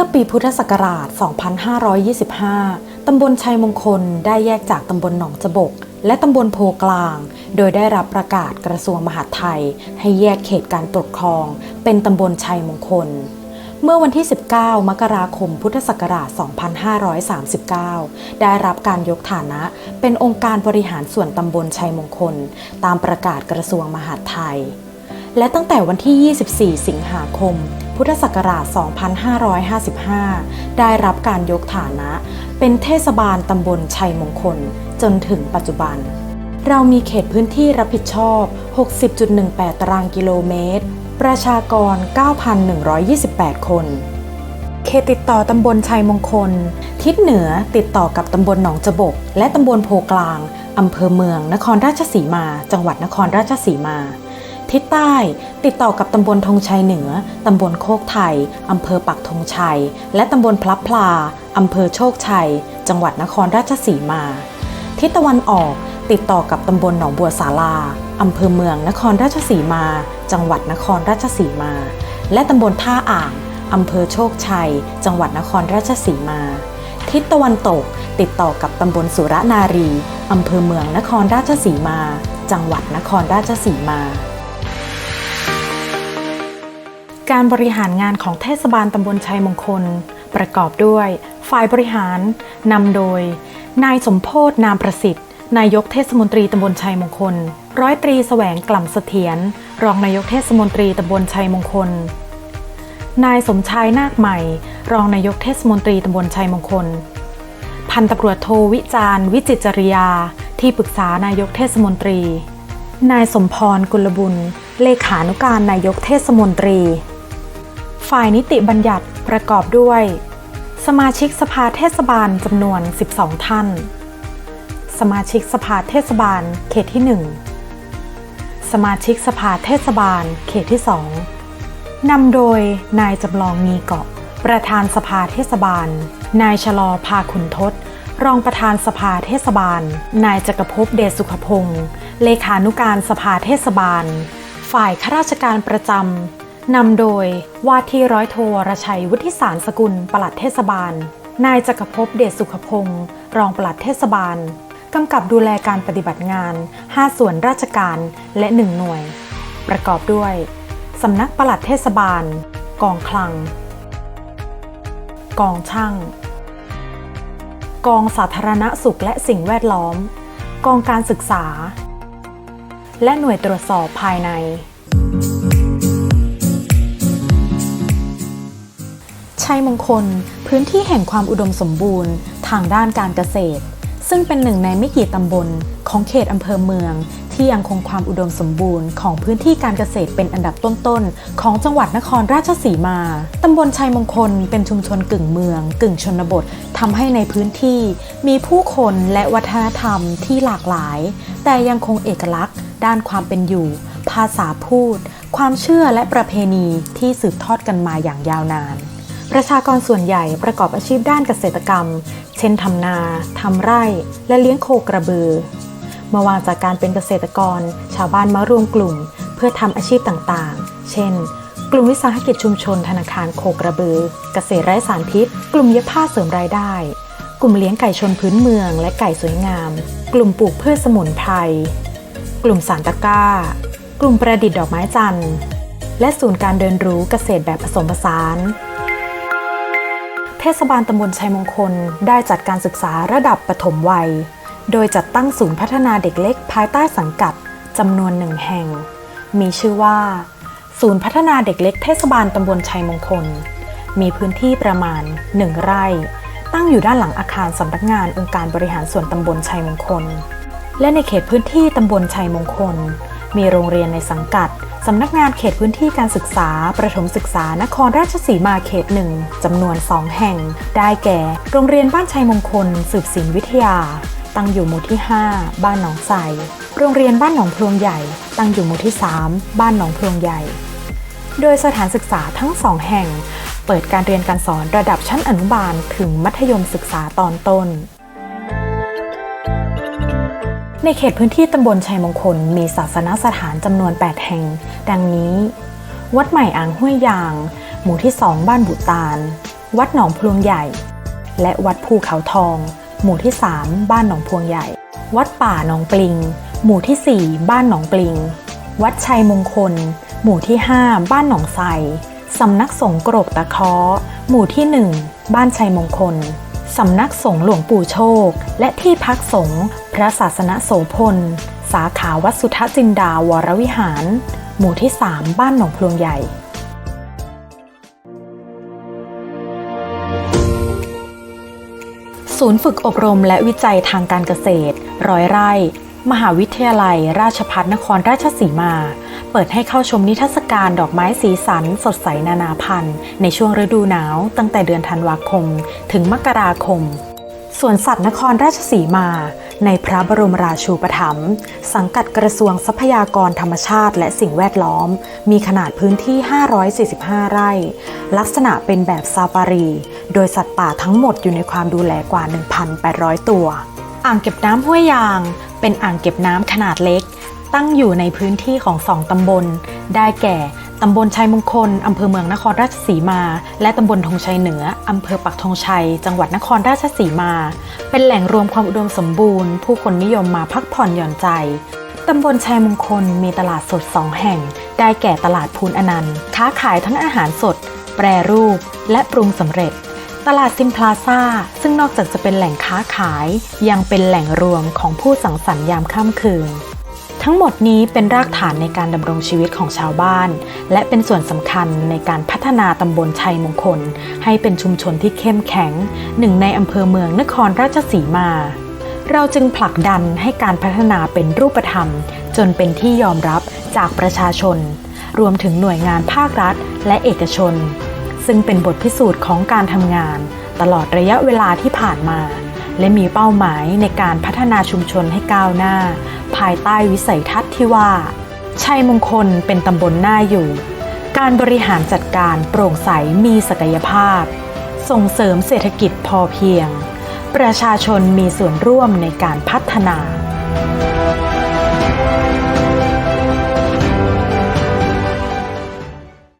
มื่อปีพุทธศักราช 2525 ตำบลชัยมงคลได้แยกจากตำบลหนองจบก และตำบลโพกลาง โดยได้รับประกาศกระทรวงมหาดไทย ให้แยกเขตการปกครอง เป็นตำบลชัยมงคล เมื่อวันที่ 19 มกราคม พุทธศักราช 2539 ได้รับการยกฐานะ เป็นองค์การบริหารส่วนตำบลชัยมงคล ตามประกาศกระทรวงมหาดไทย และตั้งแต่วันที่ 24 สิงหาคม พุทธศักราช 2555 ได้รับการยกฐานะ เป็นเทศบาลตำบลชัยมงคล จนถึงปัจจุบัน เรามีเขตพื้นที่รับผิดชอบ 60.18 ตารางกิโลเมตร ประชากร 9,128 คน เขตติดต่อตำบลชัยมงคล ทิศเหนือติดต่อกับตำบลหนองจบก และตำบลโพกลางอำเภอเมือง นครราชสีมา จังหวัดนครราชสีมา ทิศใต้ ติดต่อกับตำบลธงชัยเหนือ ตำบลโคกไทย อำเภอปักธงชัย และตำบลพลับพลา อำเภอโชคชัย จังหวัดนครราชสีมา ทิศตะวันออก ติดต่อกับตำบลหนองบัวสาลา อำเภอเมืองนครราชสีมา จังหวัดนครราชสีมา และตำบลท่าอ่าง อำเภอโชคชัย จังหวัดนครราชสีมา ทิศตะวันตก ติดต่อกับตำบลสุรนารี อำเภอเมืองนครราชสีมาจังหวัดนครราชสีมา การบริหารงานของเทศบาลตำบลชัยมงคล ประกอบด้วย ฝ่ายบริหารนำโดย นายสมโพธนามประสิทธิ์ นายกเทศมนตรีตำบลชัยมงคล ร้อยตรีแสวงกล่ำเสถียรรองนายกเทศมนตรีตำบลชัยมงคล นายสมชายนาคใหม่ รองนายกเทศมนตรีตำบลชัยมงคล พันตำรวจโทวิจารวิจิตรจริยา ที่ปรึกษานายกเทศมนตรี นายสมพรกุลบุญเลขานุการนายกเทศมนตรี ฝ่ายนิติบัญญัติประกอบด้วย สมาชิกสภาเทศบาลจำนวน 12 ท่าน สมาชิกสภาเทศบาลเขตที่ 1 สมาชิกสภาเทศบาลเขตที่ 2นำโดยนายจำลองมีเกาะ ประธานสภาเทศบาล นายชะลอพาขุนทศรองประธานสภาเทศบาล นายจักรภพเดชสุขพงศ์เลขานุการสภาเทศบาล ฝ่ายข้าราชการประจำ นำโดยว่าที่ร้อยโทวรชัยวุฒิสารสกุลปลัดเทศบาล นายจักรภพเดชสุขพงศ์รองปลัดเทศบาลกำกับดูแลการปฏิบัติงาน 5 ส่วนราชการและ 1 หน่วย ประกอบด้วยสำนักปลัดเทศบาล กองคลัง กองช่าง กองสาธารณสุขและสิ่งแวดล้อม กองการศึกษา และหน่วยตรวจสอบภายใน ชัยมงคล พื้นที่แห่งความอุดมสมบูรณ์ ทางด้านการเกษตร ซึ่งเป็นหนึ่งในไม่กี่ตำบลของเขตอำเภอเมือง ที่ยังคงความอุดมสมบูรณ์ของพื้นที่การเกษตรเป็นอันดับต้นๆ ของจังหวัดนครราชสีมา ตำบลชัยมงคลเป็นชุมชนกึ่งเมือง กึ่งชนบททำให้ในพื้นที่ มีผู้คนและวัฒนธรรมที่หลากหลาย แต่ยังคงเอกลักษณ์ ด้านความเป็นอยู่ ภาษาพูด ความเชื่อและประเพณีที่สืบทอดกันมาอย่างยาวนาน ประชากรส่วนใหญ่ประกอบอาชีพด้านเกษตรกรรม เช่นทำนาทำไร่ และเลี้ยงโคกระบือ เมื่อวางจากการเป็นเกษตรกร ชาวบ้านมารวมกลุ่ม เพื่อทำอาชีพต่างๆ เช่น กลุ่มวิสาหกิจชุมชนธนาคารโคกระบือ เกษตรไร้สารพิษ กลุ่มเย็บผ้าเสริมรายได้ กลุ่มเลี้ยงไก่ชนพื้นเมืองและไก่สวยงาม กลุ่มปลูกพืชสมุนไพร กลุ่มสารตะกร้า กลุ่มประดิษฐ์ดอกไม้จันทร์ และศูนย์การเรียนรู้เกษตรแบบผสมผสาน เทศบาลตำบลชัยมงคลได้จัดการศึกษาระดับปฐมวัย โดยจัดตั้งศูนย์พัฒนาเด็กเล็กภายใต้สังกัดจำนวนหนึ่งแห่ง มีชื่อว่า ศูนย์พัฒนาเด็กเล็กเทศบาลตำบลชัยมงคล มีพื้นที่ประมาณ 1 ไร่ ตั้งอยู่ด้านหลังอาคารสำนักงานองค์การบริหารส่วนตำบลชัยมงคล และในเขตพื้นที่ตำบลชัยมงคล มีโรงเรียนในสังกัด สำนักงานเขตพื้นที่การศึกษา ประถมศึกษานครราชสีมาเขตหนึ่งจำนวน 2 แห่ง ได้แก่ โรงเรียนบ้านชัยมงคล สืบศิลวิทยา ตั้งอยู่หมู่ที่ 5 บ้านหนองไทรโรงเรียนบ้านหนองพลวงใหญ่ ตั้งอยู่หมู่ที่ 3 บ้านหนองพลวงใหญ่ โดยสถานศึกษาทั้งสองแห่ง เปิดการเรียนการสอนระดับชั้นอนุบาลถึงมัธยมศึกษาตอนต้น ในเขตพื้นที่ตำบลชัยมงคล มีศาสนสถานจำนวน 8 แห่ง ดังนี้ วัดใหม่อ่างห้วยยาง หมู่ที่ 2 บ้านบุตานวัดหนองพลวงใหญ่ และวัดภูเขาทอง หมู่ที่ 3 บ้านหนองพวงใหญ่ วัดป่าหนองปลิง หมู่ที่ 4 บ้านหนองปลิง วัดชัยมงคล หมู่ที่ 5 บ้านหนองไทรสำนักสงฆ์กรกตะเคาะหมู่ที่ 1 บ้านชัยมงคล สำนักสงฆ์หลวงปู่โชค และที่พักสงฆ์พระศาสนโสพล สาขาวัดสุทธจินดาวรวิหาร หมู่ที่ 3 บ้านหนองพลวงใหญ่ศูนย์ฝึกอบรมและวิจัยทางการเกษตร ร้อยไร่ มหาวิทยาลัย ราชภัฏนครราชสีมา เปิดให้เข้าชมนิทรรศการดอกไม้สีสัน สดใสนานาพันธุ์ ในช่วงฤดูหนาวตั้งแต่เดือนธันวาคม ถึงมกราคมสวนสัตว์นครราชสีมา ในพระบรมราชูปถัมภ์สังกัดกระทรวงทรัพยากรธรรมชาติ และสิ่งแวดล้อม มีขนาดพื้นที่ 545 ไร่ ลักษณะเป็นแบบซาฟารี โดยสัตว์ป่าทั้งหมดอยู่ในความดูแลกว่า 1,800 ตัว อ่างเก็บน้ำห้วยยาง เป็นอ่างเก็บน้ำขนาดเล็ก ตั้งอยู่ในพื้นที่ของสองตำบล ได้แก่ตำบลชัยมงคล อำเภอเมืองนครราชสีมา และตำบลธงชัยเหนือ อำเภอปักธงชัย จังหวัดนครราชสีมา เป็นแหล่งรวมความอุดมสมบูรณ์ ผู้คนนิยมมาพักผ่อนหย่อนใจ ตำบลชัยมงคลมีตลาดสดสองแห่ง ได้แก่ตลาดพูนอนันต์ ค้าขายทั้งอาหารสด แปรรูป และปรุงสำเร็จ ตลาดซิมพลาซ่าซึ่งนอกจากจะเป็นแหล่งค้าขาย ยังเป็นแหล่งรวมของผู้สังสรรค์ยามค่ำคืน ทั้งหมดนี้เป็นรากฐานในการดำรงชีวิตของชาวบ้าน และเป็นส่วนสำคัญในการพัฒนาตำบลชัยมงคล ให้เป็นชุมชนที่เข้มแข็ง หนึ่งในอำเภอเมืองนครราชสีมา เราจึงผลักดันให้การพัฒนาเป็นรูปธรรม จนเป็นที่ยอมรับจากประชาชน รวมถึงหน่วยงานภาครัฐ และเอกชน ซึ่งเป็นบทพิสูจน์ของการทำงาน ตลอดระยะเวลาที่ผ่านมา และมีเป้าหมายในการพัฒนาชุมชนให้ก้าวหน้า ภายใต้วิสัยทัศน์ที่ว่า ชัยมงคลเป็นตำบลหน้าอยู่ การบริหารจัดการโปร่งใสมีศักยภาพ ส่งเสริมเศรษฐกิจพอเพียง ประชาชนมีส่วนร่วมในการพัฒนา